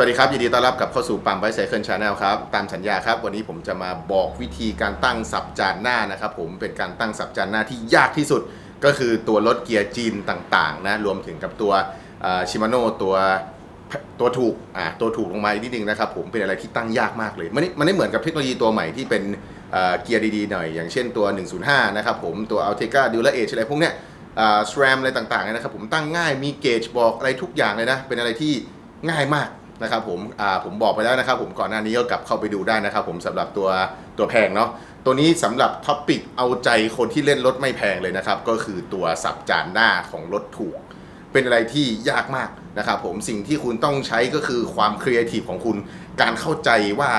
สวัสดีครับ ยินดีต้อนรับกับเข้าสู่ปั๊มไบไซเคิลชาแนลครับ ตามสัญญาครับ วันนี้ผมจะมาบอกวิธีการตั้งสับจานหน้านะครับผมเป็นการตั้งสับจานหน้าที่ยากที่สุด ก็คือตัวรถเกียร์จีนต่างๆนะรวมถึงกับตัวชิมาโน่ตัวตัวถูกอ่าตัวถูกลงมาอีกนิดนึงนะครับผมเป็นอะไรที่ตั้งยากมากเลยมันไม่มันไม่เหมือนกับเทคโนโลยีตัวใหม่ที่เป็นเกียร์ดีๆหน่อย อย่างเช่นตัว 105 นะครับผมตัว Altega d u r a Edge อะไรพวกเนี้ยสแรมอะไรต่างๆนะครับผมตั้งง่ายมีเกจบอกอะไรทุกอย่างเลยนะเป็นอะไรที่ง่ายมาก นะครับผมอ่าผมบอกไปแล้วนะครับผมก่อนหน้านี้ก็กลับเข้าไปดูได้นะครับผมสำหรับตัวตัวแพงเนาะตัวนี้สำหรับท็อปปิกเอาใจคนที่เล่นรถไม่แพงเลยนะครับก็คือตัวสับจานหน้าของรถถูก เป็นอะไรที่ยากมากนะครับผมสิ่งที่คุณต้องใช้ก็คือความครีเอทีฟของคุณการเข้าใจว่า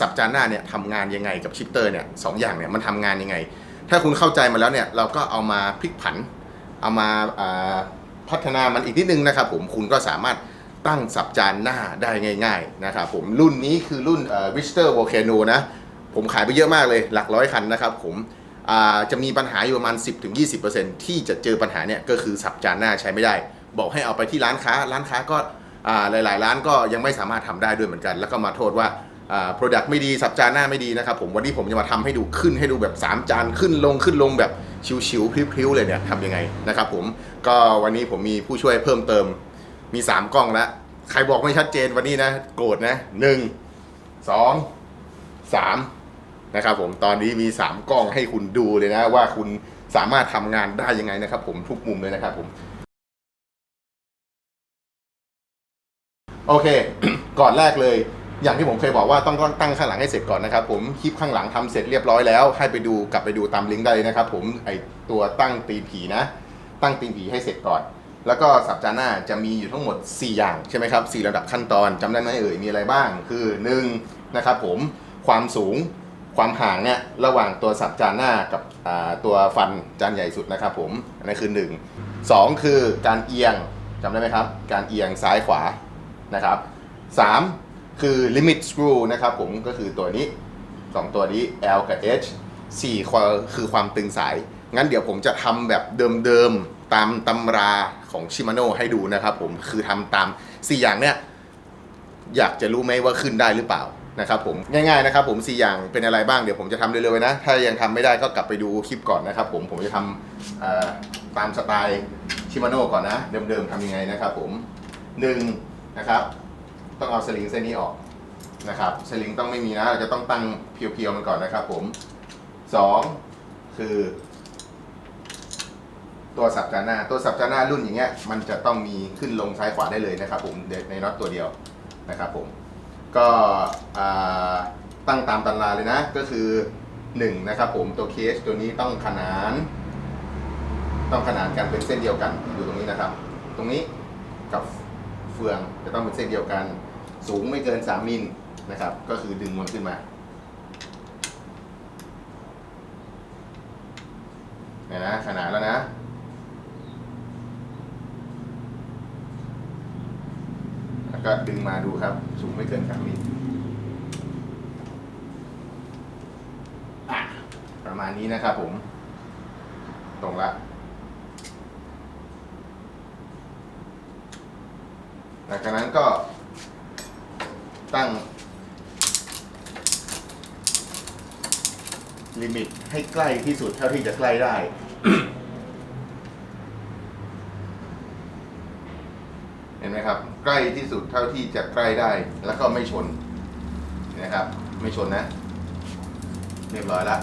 สับจานหน้าเนี่ยทำงานยังไงกับชิปเตอร์เนี่ยสองอย่างเนี่ยมันทำงานยังไง ถ้าคุณเข้าใจมาแล้วเนี่ยเราก็เอามาพลิกผัน เอามาพัฒนามันอีกนิดนึงนะครับผมคุณก็สามารถ ตั้งสับจานหน้าได้ง่ายๆนะครับผมรุ่นนี้คือรุ่นวิสเตอร์โวเคโนนะ ผมขายไปเยอะมากเลยหลักร้อยคันนะครับผมจะมีปัญหาอยู่ประมาณ 10-20%ที่จะเจอปัญหาเนี่ยก็คือสับจานหน้าใช้ไม่ได้ บอกให้เอาไปที่ร้านค้า ร้านค้าก็หลายๆ ร้านก็ยังไม่สามารถทำได้ด้วยเหมือนกัน แล้วก็มาโทษว่า product ไม่ดีสับจานหน้าไม่ดีนะครับผมวันนี้ผมจะมาทำให้ดูขึ้นให้ดูแบบ 3 จานขึ้นลงขึ้นลงแบบชิวๆพริ้วๆเลยเนี่ยทำยังไงนะครับผมก็วันนี้ผมมีผู้ช่วยเพิ่มเติม มี3กล้องแล้ว ใครบอกไม่ชัดเจนวันนี้นะ โกรธนะหนึ่งสองสามนะครับผมตอนนี้มี3กล้องให้คุณดูเลยนะว่าคุณสามารถทำงานได้ยังไงนะครับ ผมทุกมุมเลยนะครับผมโอเค ก่อนแรกเลย อย่างที่ผมเคยบอกว่าต้องต้องตั้งข้างหลังให้เสร็จก่อนนะครับผมคลิปข้างหลังทำเสร็จเรียบร้อยแล้ว ให้ไปดูกลับไปดูตามลิงก์ได้เลยนะครับผมไอตัวตั้งตีนผีนะ ตั้งตีนผีให้เสร็จก่อน แล้วก็สัปดาห์หน้าจะมีอยู่ทั้งหมด 4 อย่างใช่ไหมครับ4ระดับขั้นตอนจำได้ไหมเอ่ยมีอะไรบ้าง คือ1นะครับผมความสูงความห่างเนี่ยระหว่างตัวสับจานหน้ากับตัวฟันจานใหญ่สุดนะครับผมอันนั้นคือ 1 2 คือการเอียงจำได้ไหมครับ การเอียงซ้ายขวานะครับ 3 คือ limit screw นะครับผมก็คือตัวนี้ 2 ตัวนี้ L กับ H 4คือความตึงสาย งั้นเดี๋ยวผมจะทำแบบเดิมๆ ตามตำรา ของชิมาโน่ให้ดูนะครับผมคือทำตาม 4 อย่างเนี้ยอยากจะรู้ไหมว่าขึ้นได้หรือเปล่านะครับผมง่ายๆนะครับผม 4 อย่างเป็นอะไรบ้างเดี๋ยวผมจะทำเร็วๆนะ ถ้ายังทำไม่ได้ก็กลับไปดูคลิปก่อนนะครับผมผมจะทำตามสไตล์ชิมาโน่ก่อนนะ เดิมๆทำยังไงนะครับผมหนึ่งนะครับต้องเอาสลิงเส้นนี้ออกนะครับสลิงต้องไม่มีนะเราจะต้องตั้งเพียวๆมันก่อนนะครับผมสองคือ ตัวสับจานหน้าตัวสับจานหน้ารุ่นอย่างเงี้ยมันจะต้องมีขึ้นลงซ้ายขวาได้เลยนะครับผมในน็อตตัวเดียวนะครับผมก็ตั้งตามตำราเลยนะก็คือ1นะครับผมตัวเคสตัวนี้ต้องขนาน ต้องขนานกันเป็นเส้นเดียวกันอยู่ตรงนี้นะครับ ตรงนี้กับเฟืองจะต้องเป็นเส้นเดียวกัน สูงไม่เกิน 3มิลนะครับ ก็คือดึงมันขึ้นมาเนี่ยนะขนาดแล้วนะ แล้ว ก็ดึงมาดูครับ สูงไม่เกิน3มิลประมาณนี้นะครับผม ตรงละหลังจากนั้นก็ ตั้ง ลิมิตให้ใกล้ที่สุดเท่าที่จะใกล้ได้ เห็นไหมครับ ใกล้ที่สุดเท่าที่จะใกล้ได้ แล้วก็ไม่ชนนะครับ ไม่ชนนะ เรียบร้อยล้ว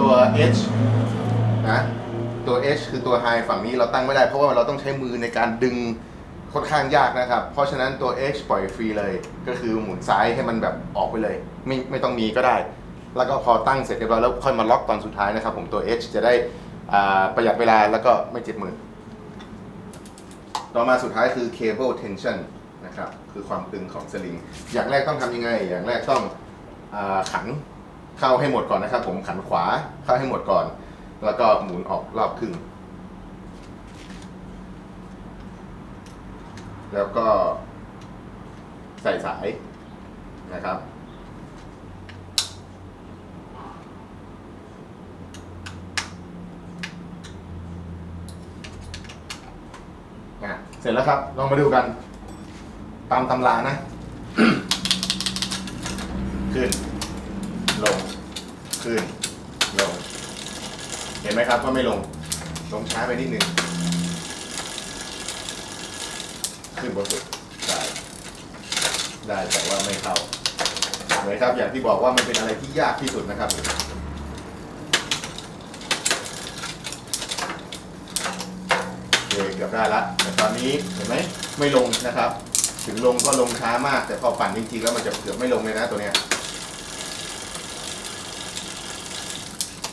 ตัว H นะตัว H คือตัว High ฝั่งนี้เราตั้งไม่ได้เพราะว่าเราต้องใช้มือในการดึงค่อนข้างยากนะครับ เพราะฉะนั้นตัว H ปล่อยฟรีเลย ก็คือหมุนซ้ายให้มันแบบออกไปเลย ไม่ไม่ต้องมีก็ได้ แล้วก็พอตั้งเสร็จเรียบร้อยแล้วค่อยมาล็อกตอนสุดท้ายนะครับ ผมตัว H จะได้ประหยัดเวลาแล้วก็ไม่เจ็บมือ ต่อมาสุดท้ายคือ cable tension นะครับ คือความตึงของสลิง อย่างแรกต้องทำยังไง อย่างแรกต้องอขันเข้าให้หมดก่อนนะครับ ผมขันขวาเข้าให้หมดก่อน แล้วก็หมุนออกรอบครึ่ง แล้วก็ใส่สายนะครับ อะ เสร็จแล้วครับ ลองมาดูกัน ตามตำรานะ ขึ้น ลง ขึ้น ลง เห็นไหมครับว่าไม่ลง ลงช้าไปนิดนึง ขึ้นบนสุดได้ได้แต่ว่าไม่เข้าเห็นไหมครับ อย่างที่บอกว่ามันเป็นอะไรที่ยากที่สุดนะครับโอเคเกือบได้ละ ตอนนี้เห็นไหมไม่ลงนะครับ ถึงลงก็ลงช้ามาก แต่พอปั่นจริงๆแล้วมันจะเกือบไม่ลงเลยนะตัวเนี้ย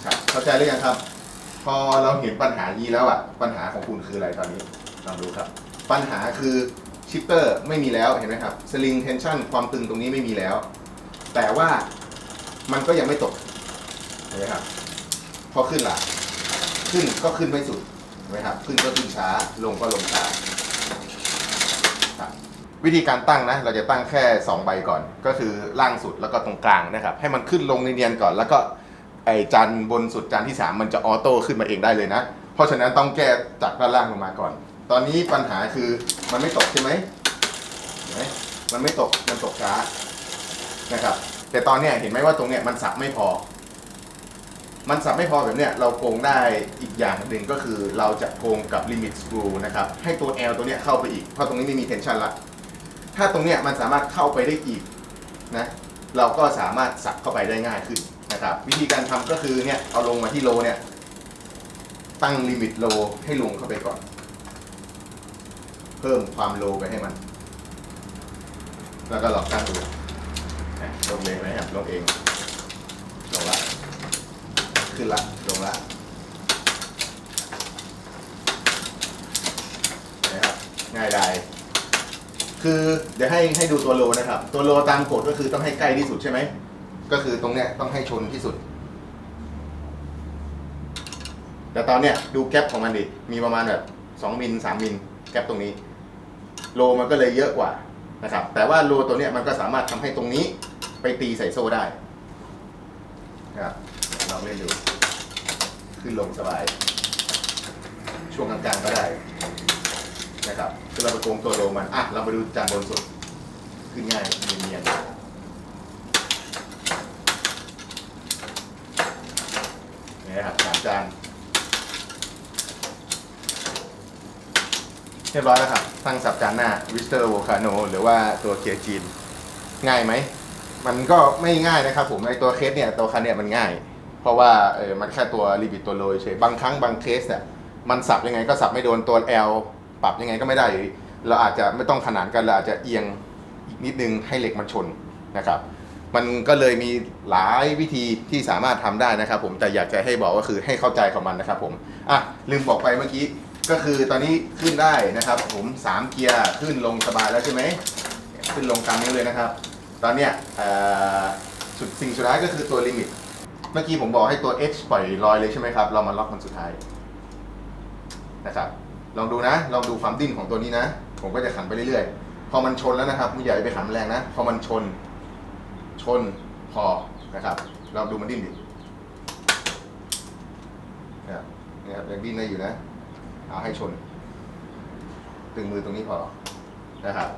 ครับเข้าใจหรือยังครับ พอเราเห็นปัญหานี้แล้วอะปัญหาของคุณคืออะไรตอนนี้ลองดูครับ ปัญหาคือชิปเตอร์ไม่มีแล้วเห็นไหมครับสลิงเทนชั่นความตึงตรงนี้ไม่มีแล้ว แต่ว่ามันก็ยังไม่ตกเห็นไหมครับ พอขึ้นล่ะ ขึ้นก็ขึ้นไม่สุด ไหมครับขึ้นก็ขึ้นช้าลงก็ลงช้าครับวิธีการตั้งนะ เราจะตั้งแค่ 2 ใบก่อน ก็คือล่างสุดแล้วก็ตรงกลางนะครับ ให้มันขึ้นลงเนียนๆก่อน แล้วก็ไอจานบนสุดจานที่ 3 มันจะออโต้ขึ้นมาเองได้เลยนะ เพราะฉะนั้นต้องแก้จากด้านล่างลงมาก่อน ตอนนี้ปัญหาคือมันไม่ตกใช่ไหมไหมมันไม่ตกมันตกช้านะครับ แต่ตอนเนี้ยเห็นไหมว่าตรงเนี้ยมันสับไม่พอ มันสับไม่พอแบบเนี้ยเราโกงได้อีกอย่างหนึ่งก็คือเราจะโกงกับ limit screw นะครับให้ตัว L ตัวเนี้ยเข้าไปอีก เพราะตรงนี้ไม่มี tension ละ ถ้าตรงเนี้ยมันสามารถเข้าไปได้อีกนะเราก็สามารถสับเข้าไปได้ง่ายขึ้นนะครับวิธีการทำก็คือเนี่ยเอาลงมาที่โลเนี่ยตั้ง limit low ให้ลงเข้าไปก่อน เพิ่มความโลไปให้มัน แล้วก็ลองตั้งดูลงเลยไหมครับลงเอง ขึ้นละลงละนะครับง่ายได้คือเดี๋ยวให้ให้ดูตัวโลนะครับ ตัวโลตามกฎก็คือต้องให้ใกล้ที่สุดใช่ไหมก็คือตรงเนี้ยต้องให้ชนที่สุด แต่ตอนเนี้ยดูแกลบของมันดิมีประมาณแบบ2มิล3มิลแกลบตรงนี้ โลมันก็เลยเยอะกว่านะครับ แต่ว่าโลตัวเนี้ยมันก็สามารถทำให้ตรงนี้ไปตีใส่โซ่ได้นะครับลองเล่นดู ขึ้นลงสบาย ช่วงกลางๆก็ได้นะครับคือเราไปโกงตัวโลมันอะเรามาดูจานบนสุด ขึ้นง่ายเนียนๆนี่นะครับสามจานเรียบร้อยแล้วครับ ตั้งสับจานหน้าวิสเตอร์โวคาโนหรือว่าตัวเกียจีน ง่ายไหม มันก็ไม่ง่ายนะครับผมไอตัวเคสเนี่ย ตัวคันเนี่ยมันง่าย เพราะว่าเออมันแค่ตัวลิบิตตัวโรยเฉยบางครั้งบางเคสเนี่ยมันสับยังไงก็สับไม่โดนตัว L ปรับยังไงก็ไม่ได้ เราอาจจะไม่ต้องขนานกันเราอาจจะเอียงอีกนิดนึงให้เหล็กมันชนนะครับมันก็เลยมีหลายวิธีที่สามารถทำได้นะครับ ผมแต่อยากจะให้บอกก็คือให้เข้าใจของมันนะครับ ผมอะลืมบอกไปเมื่อกี้ก็คือตอนนี้ขึ้นได้นะครับ ผมสามเกียร์ขึ้นลงสบายแล้วใช่ไหมขึ้นลงตามนิ้เลยนะครับ ตอนเนี้ยสุดสิ่งสุดท้ายก็คือตัวลิมิต เมื่อกี้ผมบอกให้ตัว H ปล่อยลอยเลยใช่ไหมครับ เรามาล็อกมันสุดท้ายนะครับ ลองดูนะ ลองดูความดิ้นของตัวนี้นะ ผมก็จะขันไปเรื่อยๆ พอมันชนแล้วนะครับม่อย่าไปขันแรงนะ พอมันชน ชน พอ นะครับลองดูมันดิ้นดินะครับเนี่ยยังดิ้นได้อยู่นะ เอาให้ชน ตึงมือตรงนี้พอ นะครับ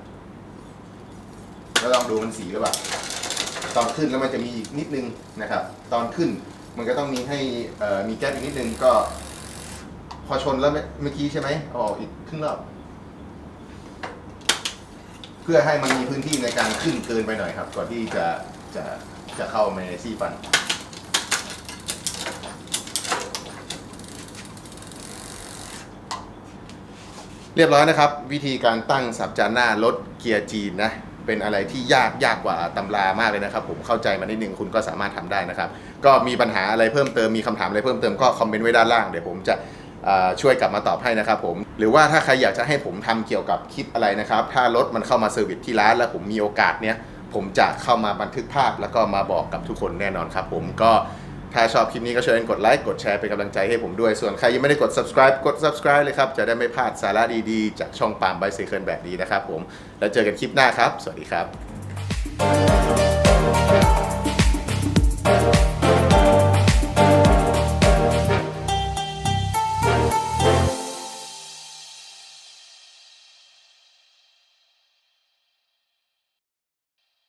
แล้วลองดูมันสีหรือเปล่า ตอนขึ้นแล้วมันจะมีอีกนิดนึงนะครับ ตอนขึ้นมันก็ต้องมีให้มีแก๊ปอีกนิดนึงก็ พอชนแล้วเมื่อเมื่อกี้ใช่ไหมเอาออกอีกครึ่งรอบเพื่อให้มันมีพื้นที่ในการขึ้นเกินไปหน่อยครับ ก่อนที่จะจะจะเข้ามาในซี่ฟัน เรียบร้อยนะครับ วิธีการตั้งสับจานหน้ารถเกียร์จีนนะ เป็นอะไรที่ยากยากกว่าตำรามากเลยนะครับ ผมเข้าใจมานิดนึงคุณก็สามารถทำได้นะครับ ก็มีปัญหาอะไรเพิ่มเติมมีคำถามอะไรเพิ่มเติมก็คอมเมนต์ไว้ด้านล่างเดี๋ยวผมจะช่วยกลับมาตอบให้นะครับผมหรือว่าถ้าใครอยากจะให้ผมทำเกี่ยวกับคลิปอะไรนะครับ ถ้ารถมันเข้ามาเซอร์วิสที่ร้านแล้วผมมีโอกาสเนี้ยผมจะเข้ามาบันทึกภาพแล้วก็มาบอกกับทุกคนแน่นอนครับ ผมก็ ถ้าชอบคลิปนี้ก็เชิญกดไลค์กดแชร์เป็นกำลังใจให้ผมด้วย ส่วนใครยังไม่ได้กด subscribe กด subscribe เลยครับ จะได้ไม่พลาดสาระดีๆ จากช่องปามไบเซเคิลแบบนี้นะครับผม แล้วเจอกันคลิปหน้าครับ สวัสดีครับ